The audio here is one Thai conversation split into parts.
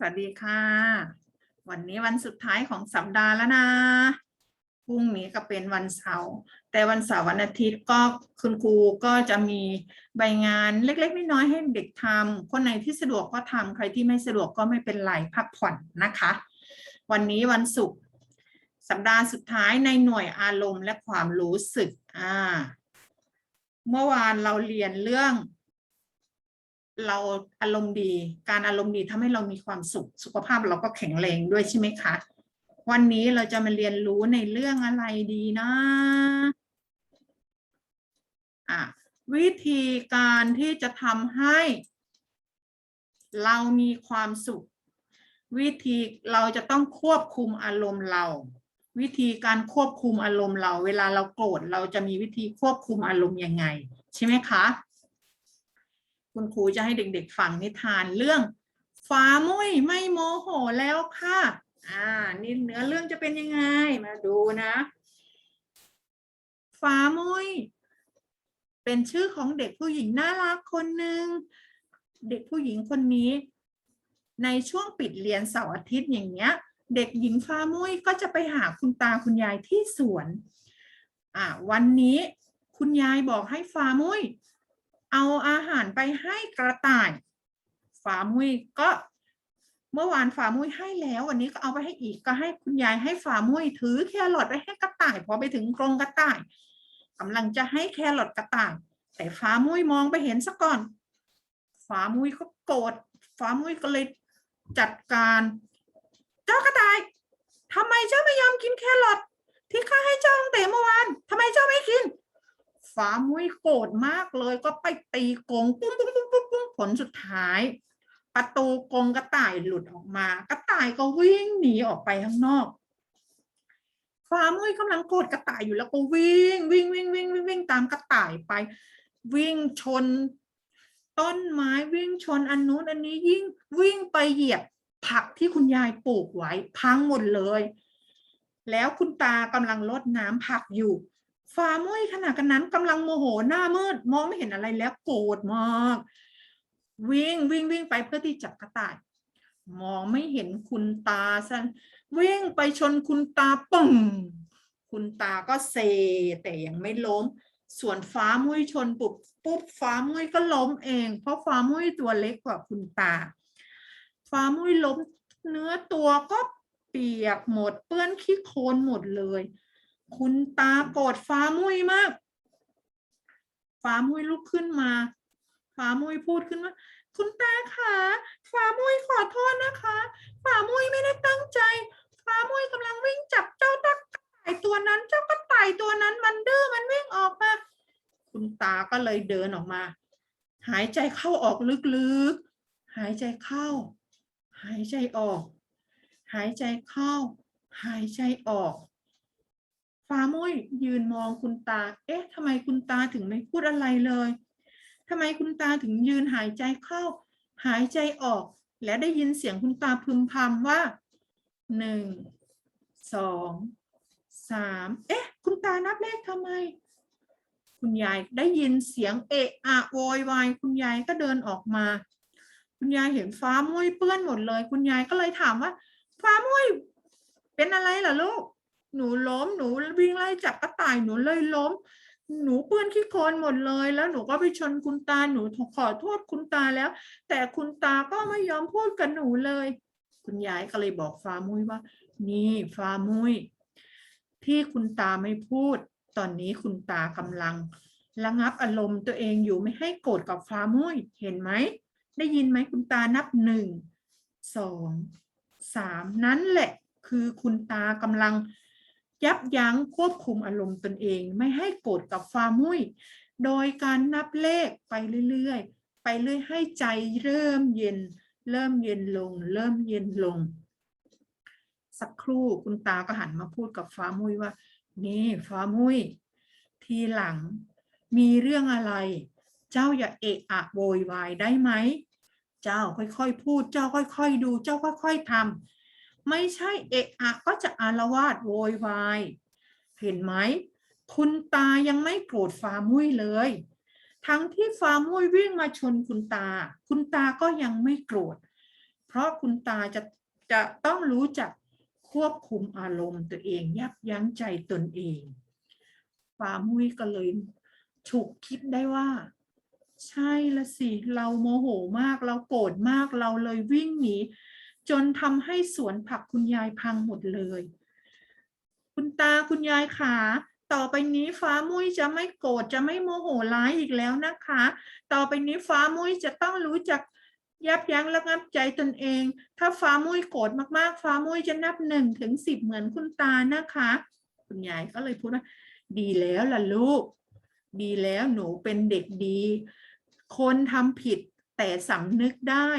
สวัสดีค่ะ วันนี้วันสุดท้ายของสัปดาห์แล้วนะพรุ่งนี้ก็เป็นวันเสาร์แต่วันเสาร์วันอาทิตย์ก็คุณครูก็จะมีใบงานเล็กๆน้อยๆให้เด็กทำคนไหนที่สะดวกก็ทำใครที่ไม่สะดวกก็ไม่เป็นไรพักผ่อนนะคะ วันนี้วันศุกร์สัปดาห์สุดท้ายในหน่วยอารมณ์และความรู้สึกอ่าเมื่อวานเราเรียนเรื่อง เราอารมณ์ดีการอารมณ์ดีทำให้เรามีความสุข สุขภาพเราก็แข็งแรงด้วยใช่ไหมคะ วันนี้เราจะมาเรียนรู้ในเรื่องอะไรดีนะอะวิธีการที่จะทำให้ เรามีความสุข วิธีเราจะต้องควบคุมอารมณ์เรา วิธีการควบคุมอารมณ์เรา เวลาเราโกรธเราจะมีวิธีควบคุมอารมณ์ยังไง ใช่ไหมคะ คุณครูจะให้เด็กๆฟังนิทานเรื่องฟ้ามุ้ยไม่โมโหแล้วค่ะ อ่า นี่เนื้อเรื่องจะเป็นยังไง มาดูนะฟ้ามุ้ยเป็นชื่อของเด็กผู้หญิงน่ารักคนหนึ่งเด็กผู้หญิงคนนี้ ในช่วงปิดเรียนเสาร์อาทิตย์อย่างเงี้ย เด็กหญิงฟ้ามุ้ยก็จะไปหาคุณตาคุณยายที่สวน อ่าวันนี้คุณยายบอกให้ฟ้ามุ้ย เอาอาหารไปให้กระต่ายฝามุ้ยก็เมื่อวานฝามุ้ยให้แล้ว วันนี้ก็เอาไปให้อีกก็ให้คุณยายให้ฝามุ้ยถือแครอทไปให้กระต่ายพอไปถึงกรงกระต่ายกำลังจะให้แครอทกระต่ายแต่ฝามุ้ยมองไปเห็นซะก่อนฝามุ้ยก็โกรธฝามุ้ยก็เลยจัดการ เจ้ากระต่ายทำไมเจ้าไม่ยอมกินแครอทที่ข้าให้เจ้าตั้งแต่เมื่อวานทำไมเจ้าไม่กิน ฟ้ามุ้ยโกรธมากเลยก็ไปตีกงปุ้งปุ้งปุ้งปุ้งปุ้งผลสุดท้าย ประตูกงกระต่ายหลุดออกมา กระต่ายก็วิ่งหนีออกไปข้างนอก ฟ้ามุ้ยกำลังโกรธกระต่ายอยู่แล้วก็วิ่งวิ่งวิ่งวิ่งวิ่งวิ่งตามกระต่ายไป วิ่งชน ต้นไม้วิ่งชนอันนู้นอันนี้ยิ่งวิ่งไปเหยียบผักที่คุณยายปลูกไว้พังหมดเลย แล้วคุณตากำลังรดน้ำผักอยู่ ฟ้ามุ้ยขณะกันนั้นกำลังโมโหหน้ามืด มองไม่เห็นอะไรแล้วโกรธมาก วิ่งวิ่งวิ่งไปเพื่อที่จับกระต่าย มองไม่เห็นคุณตาซะวิ่งไปชนคุณตาปึ้งคุณตาก็เซแต่ยังไม่ล้ม ส่วนฟ้ามุ้ยชนปุ๊บปุ๊บฟ้ามุ้ยก็ล้มเอง เพราะฟ้ามุ้ยตัวเล็กกว่าคุณตา ฟ้ามุ้ยล้มเนื้อตัวก็เปียกหมดเปื้อนขี้โคลนหมดเลย คุณตาโกรธฟ้ามุ้ยมาก ฟ้ามุ้ยลุกขึ้นมา ฟ้ามุ้ยพูดขึ้นว่า คุณตาคะฟ้ามุ้ยขอโทษนะคะ ฟ้ามุ้ยไม่ได้ตั้งใจ ฟ้ามุ้ยกำลังวิ่งจับเจ้าตะต่ายตัวนั้น เจ้ากระต่ตัวนั้นมันดื้อมันวิ่งออกมา คุณตาก็เลยเดินออกมา หายใจเข้าออกลึกๆ หายใจเข้า หายใจออก หายใจเข้า หายใจออก ฟ้ามุ้ยยืนมองคุณตา เอ๊ะทำไมคุณตาถึงไม่พูดอะไรเลยทำไมคุณตาถึงยืนหายใจเข้า หายใจออก และได้ยินเสียงคุณตาพึมพำว่าหนึ่งสองสามเอ๊ะ คุณตานับเลขทำไม คุณยายได้ยินเสียงเอะอะโวยวายคุณยายก็เดินออกมา คุณยายเห็นฟ้ามุ้ยเปื้อนหมดเลย คุณยายก็เลยถามว่า ฟ้ามุ้ยเป็นอะไรเหรอลูก หนูล้มหนูวิ่งไล่จับกระต่ายหนูเลยล้ม หนูเปื้อนขี้โคลนหมดเลย แล้วหนูก็ไปชนคุณตาหนูขอโทษคุณตาแล้ว แต่คุณตาก็ไม่ยอมพูดกับหนูเลย คุณยายก็เลยบอกฟ้ามุ้ยว่า นี่ฟ้ามุ้ยที่คุณตาไม่พูด ตอนนี้คุณตากำลัง ระงับอารมณ์ตัวเองอยู่ไม่ให้โกรธกับฟ้ามุ้ยเห็นไหมได้ยินไหมคุณตานับหนึ่งสองสามนั้นแหละคือคุณตากำลัง ยับยั้งควบคุมอารมณ์ตนเอง ไม่ให้โกรธกับฟ้ามุ้ยโดยการนับเลขไปเรื่อยๆ ไปเรื่อยให้ใจเริ่มเย็น เริ่มเย็นลง เริ่มเย็นลง สักครู่คุณตาก็หันมาพูดกับฟ้ามุ้ยว่า นี่ฟ้ามุ้ย ทีหลังมีเรื่องอะไร เจ้าอย่าเอะอะโวยวายได้ไหม เจ้าค่อยๆพูด เจ้าค่อยๆดู เจ้าค่อยๆทำ ไม่ใช่เอะอะก็จะอารวาสโวยวาย เห็นไหม คุณตายังไม่โกรธฟามุ้ยเลย ทั้งที่ฟามุ้ยวิ่งมาชนคุณตา คุณตาก็ยังไม่โกรธ เพราะคุณตาจะจะต้องรู้จักควบคุมอารมณ์ตัวเองยับยั้งใจตนเองฟ้ามุ้ยก็เลยฉุกคิดได้ว่า ใช่ละสิ เราโมโหมากเราโกรธมากเราเลยวิ่งหนี จนทำให้สวนผักคุณยายพังหมดเลย คุณตาคุณยายขาต่อไปนี้ฟ้ามุ้ยจะไม่โกรธจะไม่โมโหร้ายอีกแล้วนะคะ ต่อไปนี้ฟ้ามุ้ยจะต้องรู้จักยับยั้งระงับใจตนเอง ถ้าฟ้ามุ้ยโกรธมากๆ ฟ้ามุ้ยจะนับหนึ่งถึงสิบเหมือนคุณตานะคะ คุณยายก็เลยพูดว่า ดีแล้วล่ะลูก ดีแล้วหนูเป็นเด็กดี คนทำผิดแต่สำนึกได้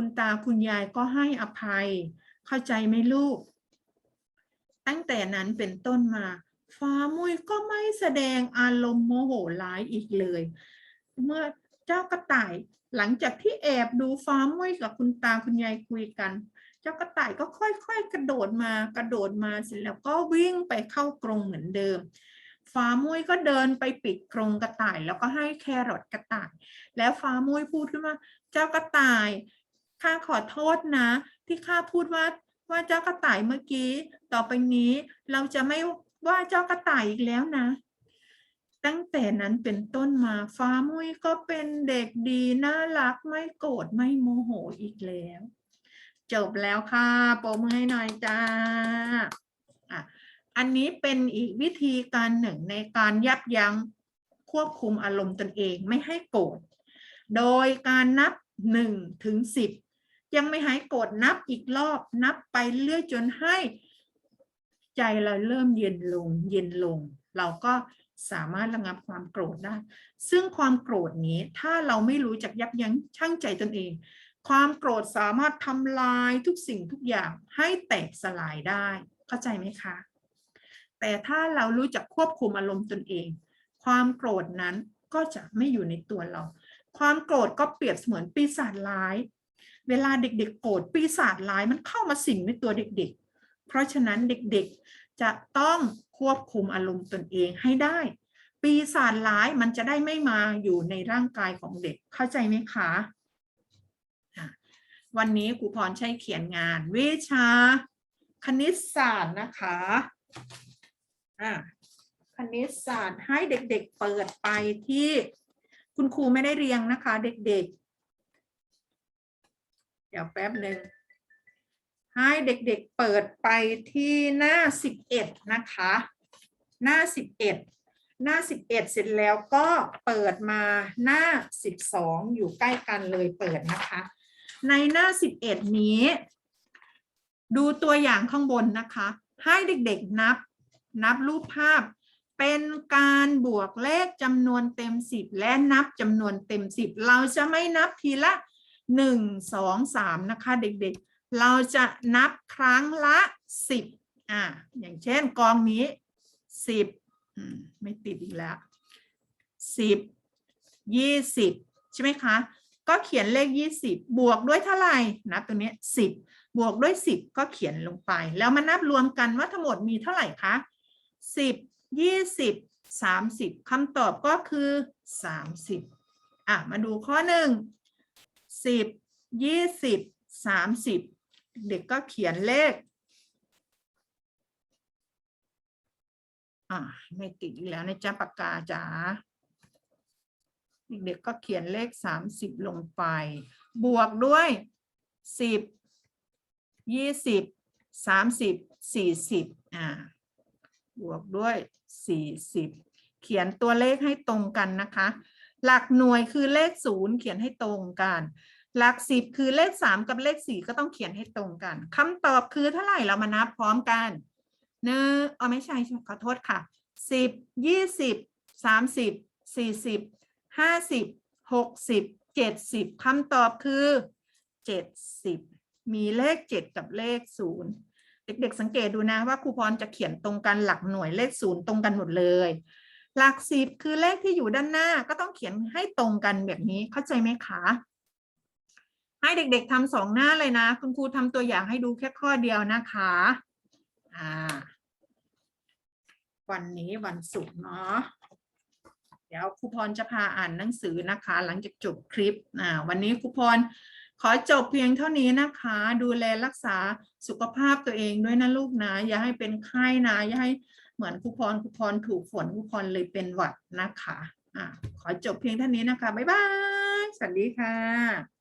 คุณตาคุณยายก็ให้อภัย เข้าใจไหมลูก ตั้งแต่นั้นเป็นต้นมา ฟ้ามุยก็ไม่แสดงอารมณ์โมโหร้ายอีกเลย เมื่อเจ้ากระต่ายหลังจากที่แอบดูฟ้ามุ้ยกับคุณตาคุณยายคุยกัน เจ้ากระต่ายก็ค่อยๆ กระโดดมากระโดดมาเสร็จแล้วก็วิ่งไปเข้ากรงเหมือนเดิม ฟ้ามุ้ยก็เดินไปปิดกรงกระต่ายแล้วก็ให้แครอทกระต่าย แล้วฟ้ามุ้ยพูดขึ้นว่า เจ้ากระต่าย ข้าขอโทษนะ ที่ข้าพูดว่าว่าเจ้ากระต่ายเมื่อกี้ ต่อไปนี้เราจะไม่ว่าเจ้ากระต่ายอีกแล้วนะ ตั้งแต่นั้นเป็นต้นมาฟ้ามุ้ยก็เป็นเด็กดีน่ารักไม่โกรธไม่โมโหอีกแล้ว จบแล้วค่ะโปรมือให้หน่อยจ้าอะอันนี้เป็นอีกวิธีการหนึ่งในการยับยั้งควบคุมอารมณ์ตนเองไม่ให้โกรธ โดยการนับหนึ่งถึงสิบ ยังไม่หายโกรธนับอีกรอบนับไปเรื่อยจนให้ ใจเราเริ่มเย็นลง เย็นลง เราก็สามารถระงับความโกรธได้ ซึ่งความโกรธนี้ถ้าเราไม่รู้จักยับยั้งชั่งใจตนเอง ความโกรธสามารถทำลายทุกสิ่งทุกอย่างให้แตกสลายได้ เข้าใจไหมคะ แต่ถ้าเรารู้จักควบคุมอารมณ์ตนเอง ความโกรธนั้นก็จะไม่อยู่ในตัวเรา ความโกรธก็เปรียบเสมือนปีศาจร้าย เวลาเด็กๆโกรธปีศาจร้ายมันเข้ามาสิงในตัวเด็กๆ เพราะฉะนั้นเด็กๆจะต้องควบคุมอารมณ์ตนเองให้ได้ ปีศาจร้ายมันจะได้ไม่มาอยู่ในร่างกายของเด็กเข้าใจไหมคะวันนี้ครูพรใช้เขียนงานวิชา คณิตศาสตร์นะคะอะคณิตศาสตร์ให้เด็กๆเปิดไปที่ คุณครูไม่ได้เรียงนะคะ เด็กๆ เดี๋ยวแป๊บหนึ่งให้เด็กๆเปิดไปที่หน้าสิบเอ็ดนะคะ หน้าสิบเอ็ดหน้าสิบเอ็ดเสร็จแล้วก็เปิดมาหน้าสิบสองอยู่ใกล้กันเลยเปิดนะคะ ในหน้าสิบเอ็ดนี้ ดูตัวอย่างข้างบนนะคะ ให้เด็กๆนับ นับรูปภาพ เป็นการบวกเลขจำนวนเต็มสิบและนับจำนวนเต็มสิบเราจะไม่นับทีละ นึ่งสองสามนะคะเด็กๆ เราจะนับครั้งละสิบอ่าอย่างเช่นกองนี้สิบไม่ติดอีกแล้วสิบยี่สิบใช่ไหมคะ ก็เขียนเลขยี่สิบบวกด้วยเท่าไหร่นับตรงนี้สิบบวกด้วยสิบก็เขียนลงไป แล้วมานับรวมกันว่าทั้งหมดมีเท่าไหร่คะสิบยี่สิบสามสิบคำตอบก็คือสามสิบอะมาดูข้อหนึ่ง สิบยี่สิบสามสิบเด็กก็เขียนเลขอ่าไม่ติดอีกแล้วในะจ๊ะปากกาจ๋าเด็กๆก็เขียนเลขสามสิบลงไป บวกด้วยสิบยี่สิบสามสิบสี่สิบอ่าบวกด้วยสี่สิบเขียนตัวเลขให้ตรงกันนะคะ หลักหน่วยคือเลขศูนย์เขียนให้ตรงกัน หลักสิบคือเลขสามกับเลขสี่ก็ต้องเขียนให้ตรงกันคำตอบคือเท่าไหร่เรามานับพร้อมกันหนึ่งอ๋อไม่ใช่ขอโทษค่ะสิบยี่สิบสามสิบสี่สิบห้าสิบหกสิบเจ็ดสิบคำตอบคือเจ็ดสิบมีเลขเจ็ดกับเลขศูนย์เด็กๆสังเกตดูนะว่าครูพรจะเขียนตรงกันหลักหน่วยเลขศูนย์ตรงกันหมดเลย หลักสิบคือเลขที่อยู่ด้านหน้าก็ต้องเขียนให้ตรงกันแบบนี้เข้าใจไหมคะ ให้เด็กๆทำสองหน้าเลยนะ คุณครูทำตัวอย่างให้ดูแค่ข้อเดียวนะคะอ่าวันนี้วันศุกร์เนาะเดี๋ยวครูพรจะพาอ่านหนังสือนะคะ หลังจากจบคลิปอ่าวันนี้ครูพรขอจบเพียงเท่านี้นะคะ ดูแลรักษาสุขภาพตัวเองด้วยนะลูกนะ อย่าให้เป็นไข้นะ อย่าให้ เหมือนครูพรครูพรถูกฝนครูพรเลยเป็นหวัดนะคะอะขอจบเพียงเท่านี้นะคะ บ๊ายบาย สวัสดีค่ะ